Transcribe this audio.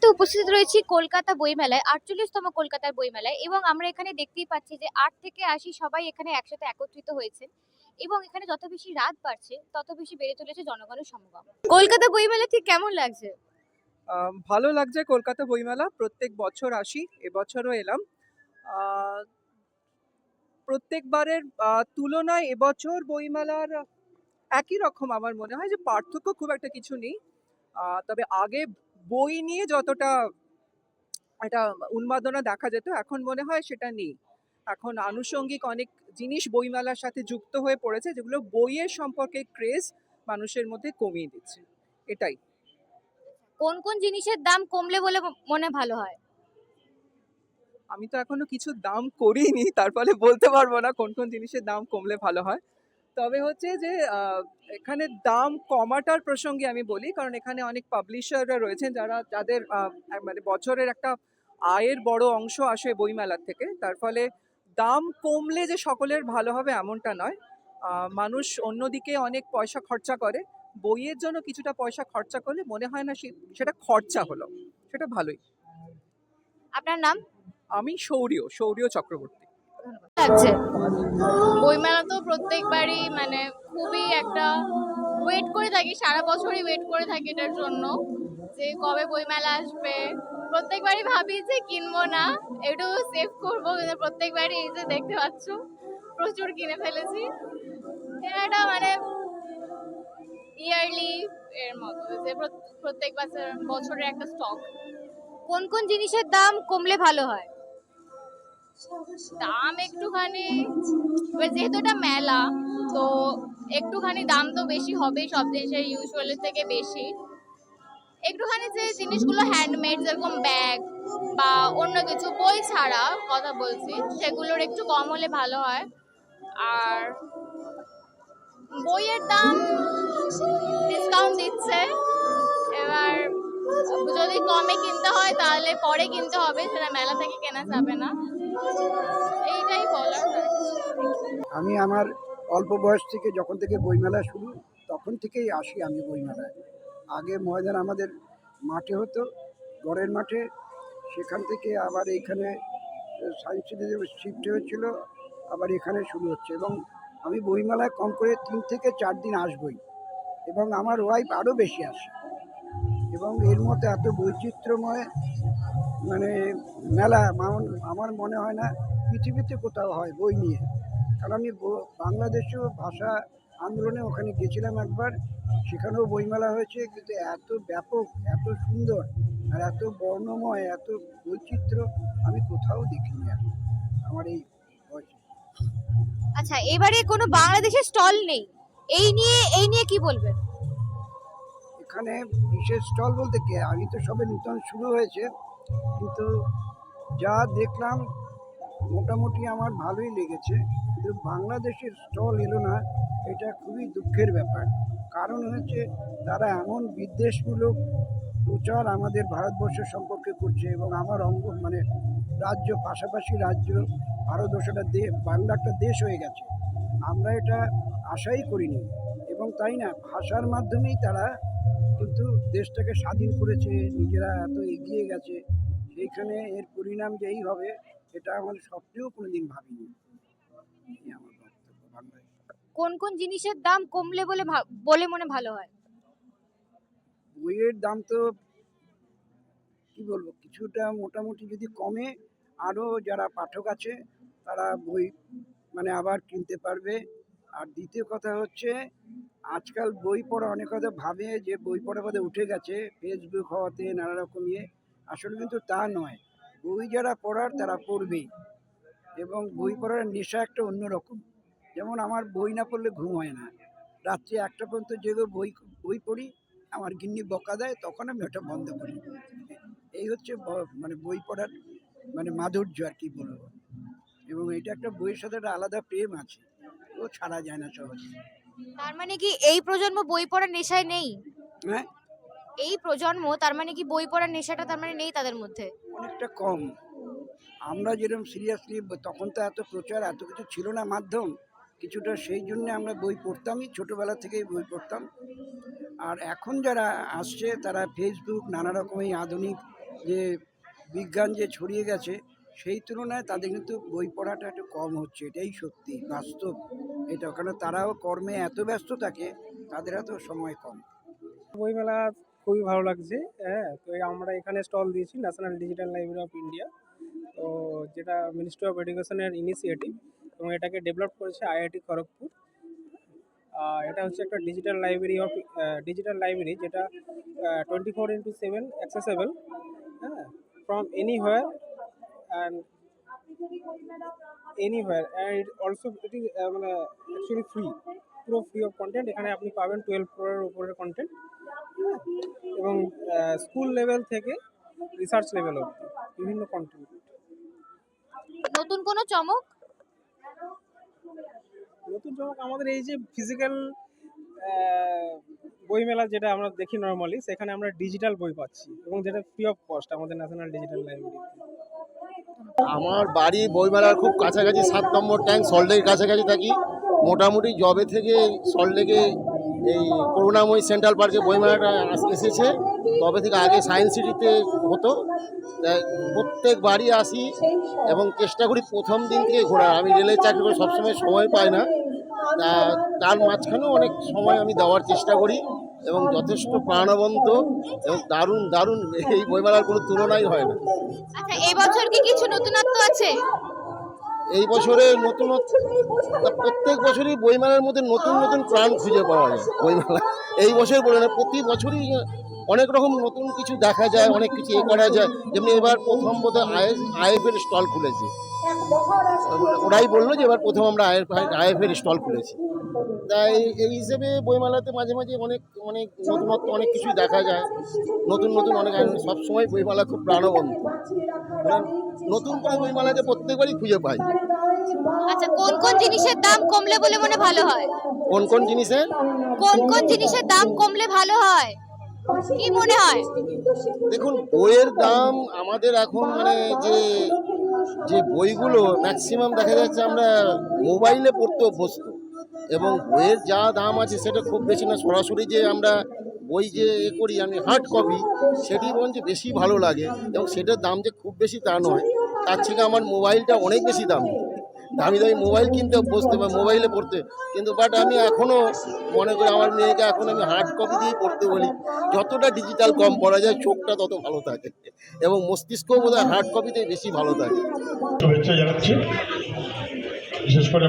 মুহূর্তে উপস্থিত রয়েছি কলকাতা বইমেলায়, আটচল্লিশতম কলকাতার বইমেলায় এবং আমরা এখানে দেখতেই পাচ্ছি যে আট থেকে আশি সবাই এখানে একসাথে একত্রিত হয়েছে এবং এখানে যত বেশি রাত বাড়ছে, তত বেশি বেড়ে চলেছে জনগণের সমাগম। কলকাতা বইমেলা ঠিক কেমন লাগছে? ভালো লাগছে কলকাতা বইমেলা, প্রত্যেক বছর আসি, এবছরও এলাম। প্রত্যেকবারের তুলনায় এবছর বইমেলার একই রকম আমার মনে হয় যে পার্থক্য খুব একটা কিছু নেই। তবে আগে বই নিয়ে যতটা একটা উন্মাদনা দেখা যেত এখন মনে হয় সেটা নেই। এখন আনুষঙ্গিক অনেক জিনিস বইমেলার সাথে যুক্ত হয়ে পড়েছে যেগুলো বইয়ের সম্পর্কে ক্রেজ মানুষের মধ্যে কমিয়ে দিচ্ছে। এটাই। কোন কোন জিনিসের দাম কমলে বলে মনে ভালো হয়? আমি তো এখনও কিছু দাম করিনি তার ফলে বলতে পারব না কোন কোন জিনিসের দাম কমলে ভালো হয়। তবে হচ্ছে যে এখানে দাম কমাটার প্রসঙ্গে আমি বলি কারণ এখানে অনেক পাবলিশাররা রয়েছেন যারা যাদের মানে বছরের একটা আয়ের বড় অংশ আসে বইমেলার থেকে। তার ফলে দাম কমলে যে সকলের ভালো হবে এমনটা নয়। মানুষ অন্যদিকে অনেক পয়সা খরচা করে। বইয়ের জন্য কিছুটা পয়সা খরচা করলে মনে হয় না সে- সেটা খরচা হলো। সেটা ভালোই। আপনার নাম? আমি শৌর্য শৌর্য চক্রবর্তী। লাগছে। বইমেলা তো প্রত্যেকবারই মানে খুবই একটা ওয়েট করে থাকি, সারা বছরই ওয়েট করে থাকি এটার জন্য, যে কবে বইমেলা আসবে। প্রত্যেকবারই ভাবি যে কিনবো না একটু সেভ করব, কিন্তু প্রত্যেকবারই এই যে দেখতে পাচ্ছ, প্রচুর কিনে ফেলেছি। এটা মানে ইয়ারলি এর মতো, যে প্রত- প্রত্যেক বছর, বছরের একটা স্টক কোন কোন জিনিসের দাম কমলে ভালো হয়? দাম একটুখানি, এবার যেহেতু এটা মেলা, তো একটুখানি দাম তো বেশি হবেই সব জিনিসের ইউজুয়ালের থেকে বেশি। একটুখানি যে জিনিসগুলো হ্যান্ডমেড যেরকম ব্যাগ বা অন্য কিছু, বই ছাড়া, কথা বলছি, সেগুলোর একটু কম হলে ভালো হয়। আর বইয়ের দাম ডিসকাউন্ট দিচ্ছে। এবার যদি কমে কিনতে হয়, তাহলে পরে কিনতে হবে, সেটা মেলা থেকে কেনা যাবে না। এইটাই বলার। আমি আমার অল্প বয়স থেকে যখন থেকে বইমেলা শুরু, তখন থেকেই আসি আমি বইমেলায়। আগে ময়দান আমাদের মাঠে হতো, গড়ের মাঠে। সেখান থেকে আবার এইখানে সায়েন্স সিটিতে শিফট হয়েছিল, আবার এখানে শুরু হচ্ছে। এবং আমি বইমেলায় কম করে তিন থেকে চার দিন আসবই। এবং আমার ওয়াইফ আরও বেশি আসে। এবং এর মধ্যে এত বৈচিত্র্যময় মানে মেলা আমার- মনে হয় না পৃথিবীতে কোথাও হয় বই নিয়ে। কারণ আমি বাংলাদেশেও ভাষা আন্দোলনে ওখানে গেছিলাম একবার, সেখানেও বইমেলা হয়েছে, কিন্তু এত ব্যাপক, এত সুন্দর আর এত বর্ণময়, এত বৈচিত্র্য আমি কোথাও দেখিনি আর আমার এই আচ্ছা এবারে কোনো বাংলাদেশের স্টল নেই। এই নিয়ে এই নিয়ে কি বলবেন? এখানে বিশেষ স্টল বলতে কি? আমি তো সবে নূতন শুরু হয়েছে। কিন্তু যা দেখলাম, মোটামুটি আমার ভালোই লেগেছে। কিন্তু বাংলাদেশের স্টল এলো না, এটা খুবই দুঃখের ব্যাপার। কারণ হচ্ছে, তারা এমন বিদ্বেষমূলক প্রচার আমাদের ভারতবর্ষ সম্পর্কে করছে এবং আমার অঙ্গ মানে রাজ্য, পাশাপাশি রাজ্য ভারতবর্ষটা দে, বাংলা একটা দেশ হয়ে গেছে। আমরা এটা আশাই করিনি। এবং তাই না, ভাষার মাধ্যমেই তারা কিন্তু দেশটাকে স্বাধীন করেছে নিজেরা এত এগিয়ে গেছে সেইখানে এর পরিণাম যেই হবে এটা আমাদের স্বপ্নেও কোনোদিন ভাবিনি। আমার বক্তব্য বাংলায় কোন কোন জিনিসের দাম কমলে বলে বলে মনে ভালো হয়? বইয়ের দাম তো কি বলব কিছুটা মোটামুটি যদি কমে আরও যারা পাঠক আছে তারা বই মানে আবার কিনতে পারবে। আর দ্বিতীয় কথা হচ্ছে, আজকাল বই পড়া অনেক কথা ভাবে যে বই পড়া বোধহয় উঠে গেছে ফেসবুক হওয়াতে নানা রকম ইয়ে। আসলে কিন্তু তা নয়। বই যারা পড়ার তারা পড়বেই। এবং বই পড়ার নেশা একটা অন্যরকম। যেমন আমার বই না পড়লে ঘুম হয় না। রাত্রি একটা পর্যন্ত জেগে বই বই পড়ি, আমার গিন্নি বকা দেয়, তখন আমি ওটা বন্ধ করি। এই হচ্ছে মানে বই পড়ার মানে মাধুর্য আর কি বলব। এবং এটা একটা বইয়ের সাথে একটা আলাদা প্রেম আছে। ও ছাড়া যায় না সহজে। তার মানে কি এই প্রজন্ম বই পড়ার নেশায় নেই? হ্যাঁ? এই প্রজন্ম তার মানে কি বই পড়ার নেশাটা তার মানে নেই তাদের মধ্যে? অনেকটা কম। আমরা যেরকম সিরিয়াসলি তখন তো এত প্রচার এত কিছু ছিল না মাধ্যম। কিছুটা সেই জন্য আমরা বই পড়তামই ছোটোবেলা থেকেই বই পড়তাম। আর এখন যারা আসছে তারা ফেসবুক নানা রকম এই আধুনিক যে বিজ্ঞান যে ছড়িয়ে গেছে সেই তুলনায় তাদের কিন্তু বই পড়াটা একটু কম হচ্ছে, এটাই সত্যি, বাস্তব। এটা কারণ তারাও কর্মে এত ব্যস্ত থাকে, তাদের এত সময় কম। বইমেলা খুবই ভালো লাগছে হ্যাঁ তো আমরা এখানে স্টল দিয়েছি national digital library of India তো যেটা মিনিস্ট্রি অফ এডুকেশনের ইনিশিয়েটিভ এবং এটাকে ডেভেলপ করেছে আইআইটি খড়গপুর। এটা হচ্ছে একটা digital library of digital library যেটা twenty four into seven accessible হ্যাঁ from any anywhere and anywhere and it also it is মানে অ্যাকচুয়ালি ফ্রি পুরো ফ্রি অফ কন্টেন্ট এখানে আপনি পাবেন টুয়েলভ প্রোয়ের উপরের কন্টেন্ট এবং স্কুল লেভেল থেকে রিসার্চ লেভেল অবধি। বিভিন্ন কন্টেন্ট নতুন কোনো চমক? নতুন চমক আমাদের এই যে ফিজিক্যাল বইমেলা যেটা আমরা দেখি নর্মালি সেখানে আমরা ডিজিটাল বই পাচ্ছি। এবং যেটা ফ্রি অফ কস্ট আমাদের ন্যাশনাল ডিজিটাল লাইব্রেরিতে আমার বাড়ি বইমেলার খুব কাছাকাছি, সাত নম্বর ট্যাঙ্ক সল্টলেকের কাছাকাছি থাকি। মোটামুটি জবে থেকে সল্টলেকে এই করুণাময়ী সেন্ট্রাল পার্কে বইমেলাটা এসেছে। তবে থেকে আগে সায়েন্স সিটিতে হতো। প্রত্যেক বাড়ি আসি এবং চেষ্টা করি প্রথম দিন থেকে ঘোরার। আমি রেলের চাকরি করে সবসময় সময় পাই না। তার মাঝখানেও অনেক সময় আমি দেওয়ার চেষ্টা করি। এবং যথেষ্ট প্রাণবন্ত এবং দারুণ দারুণ এই বইমেলার কোনো তুলনাই হয় না। আচ্ছা এই বছর কি কিছু নতুনত্ব আছে? এই বছরে নতুনত্ব প্রত্যেক বছরই বইমেলার মধ্যে নতুন নতুন প্রাণ খুঁজে পাওয়া যায় বইমেলা। এই বছর বলে না প্রতি বছরই অনেক রকম নতুন কিছু দেখা যায় অনেক কিছু এ করা যায়। যেমনি এবার প্রথম বোধহয় আইএফের স্টল খুলেছে। ওরাই বলল যে এবার প্রথম আমরা আইএফ আইএফের স্টল খুলেছি। তাই এই হিসেবে বইমেলাতে মাঝে মাঝে অনেক অনেক নতুনত্ব অনেক কিছুই দেখা যায়। নতুন নতুন অনেক সবসময় বইমেলা খুব প্রাণবন্ত। নতুন করে বইমেলাতে প্রত্যেকবারই খুঁজে পাই। আচ্ছা কোন কোন জিনিসের দাম কমলে বলে মনে ভালো হয়? কোন কোন জিনিসের? কোন কোন জিনিসের দাম কমলে ভালো হয়? কি মনে হয়? দেখুন বইয়ের দাম আমাদের এখন মানে যে যে বইগুলো ম্যাক্সিমাম দেখা যাচ্ছে আমরা মোবাইলে পড়তে অভ্যস্ত এবং বইয়ের যা দাম আছে সেটা খুব বেশি না, সরাসরি যে আমরা বই যে এ করি, আমি হার্ড কপি সেটি বরঞ্চ বেশি ভালো লাগে। এবং সেটার দাম যে খুব বেশি তা নয়। তার থেকে আমার মোবাইলটা অনেক বেশি দাম। দামি দামি মোবাইল কিনতে বসতে বা মোবাইলে পড়তে। কিন্তু বাট আমি এখনও মনে করি আমার মেয়েকে এখন আমি হার্ড কপি দিয়ে পড়তে বলি। যতটা ডিজিটাল কম পড়া যায়, চোখটা তত ভালো থাকে। এবং মস্তিষ্কও বোধহয় হার্ড কপিতে বেশি ভালো থাকে। বিশেষ করে